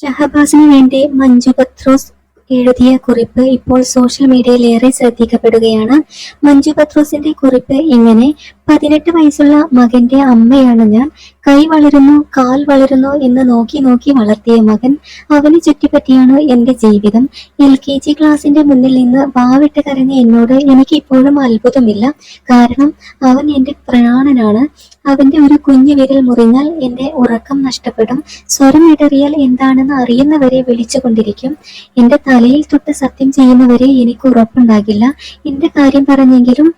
ഷഹബാസിന് വേണ്ടി മഞ്ജു പത്രോസ് എഴുതിയ കുറിപ്പ് ഇപ്പോൾ സോഷ്യൽ മീഡിയയിൽ ഏറെ ശ്രദ്ധിക്കപ്പെടുകയാണ്. മഞ്ജു പത്രോസിന്റെ കുറിപ്പ് ഇങ്ങനെ പതിനെട്ട് വയസ്സുള്ള മകന്റെ അമ്മയാണ് ഞാൻ. കൈ വളരുന്നു കാൽ വളരുന്നു എന്ന് നോക്കി നോക്കി വളർത്തിയ മകൻ അവന് ചുറ്റിപ്പറ്റിയാണ് എന്റെ ജീവിതം. എൽ കെ ജി ക്ലാസിന്റെ മുന്നിൽ നിന്ന് വാവിട്ട് കരഞ്ഞ എന്നോട് എനിക്ക് ഇപ്പോഴും അത്ഭുതമില്ല. കാരണം അവൻ എന്റെ പ്രാണനാണ്. അവന്റെ ഒരു കുഞ്ഞു വിരൽ മുറിഞ്ഞാൽ എന്റെ ഉറക്കം നഷ്ടപ്പെടും. സ്വരം ഇടറിയാൽ എന്താണെന്ന് അറിയുന്നവരെ വിളിച്ചുകൊണ്ടിരിക്കും എന്റെ തലയിൽ തൊട്ട് സത്യം ചെയ്യുന്നവരെ എനിക്ക് ഉറപ്പുണ്ടാകില്ല. എന്റെ കാര്യം പറഞ്ഞെങ്കിലും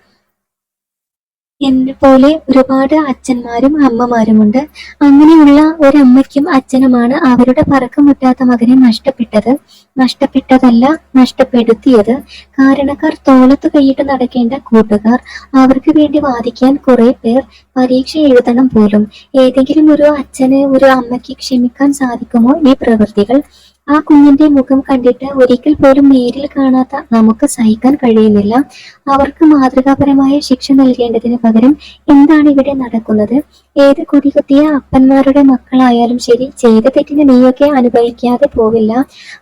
എന്നെ പോലെ ഒരുപാട് അച്ഛന്മാരും അമ്മമാരുമുണ്ട്. അങ്ങനെയുള്ള ഒരമ്മയ്ക്കും അച്ഛനുമാണ് അവരുടെ പറക്കമുറ്റാത്ത മകനെ നഷ്ടപ്പെട്ടത്. നഷ്ടപ്പെട്ടതല്ല നഷ്ടപ്പെടുത്തിയത്. കാരണക്കാർ തോളത്ത് കൈയിട്ട് നടക്കേണ്ട കൂട്ടുകാർ അവർക്ക് വേണ്ടി വാദിക്കാൻ കുറെ പേർ പരീക്ഷ എഴുതണം പോലും. ഏതെങ്കിലും ഒരു അച്ഛന് ഒരു അമ്മയ്ക്ക് ക്ഷമിക്കാൻ സാധിക്കുമോ ഈ പ്രവൃത്തികൾ? ആ കുഞ്ഞിന്റെ മുഖം കണ്ടിട്ട് ഒരിക്കൽ പോലും നേരിൽ കാണാത്ത നമുക്ക് സഹിക്കാൻ കഴിയുന്നില്ല. അവർക്ക് മാതൃകാപരമായ ശിക്ഷ നൽകേണ്ടതിന് പകരം എന്താണ് ഇവിടെ നടക്കുന്നത്? ഏത് കുടികുത്തിയ അപ്പന്മാരുടെ മക്കളായാലും ശരി ചെയ്ത തെറ്റിന് നീയൊക്കെ അനുഭവിക്കാതെ പോവില്ല.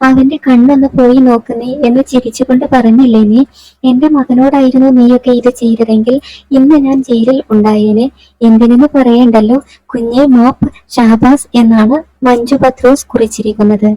അവന്റെ കണ്ണൊന്ന് പോയി നോക്കുന്നേ എന്ന് ചിരിച്ചുകൊണ്ട് പറഞ്ഞില്ലേ നീ? എന്റെ മകനോടായിരുന്നു നീയൊക്കെ ഇത് ചെയ്തതെങ്കിൽ ഇന്ന് ഞാൻ ജയിലിൽ ഉണ്ടായേനെ. എന്തിനെന്ന് പറയണ്ടല്ലോ? കുഞ്ഞെ മോപ്പ് ഷാബാസ് എന്നാണ് മഞ്ജു പത്രോസ് കുറിച്ചിരിക്കുന്നത്.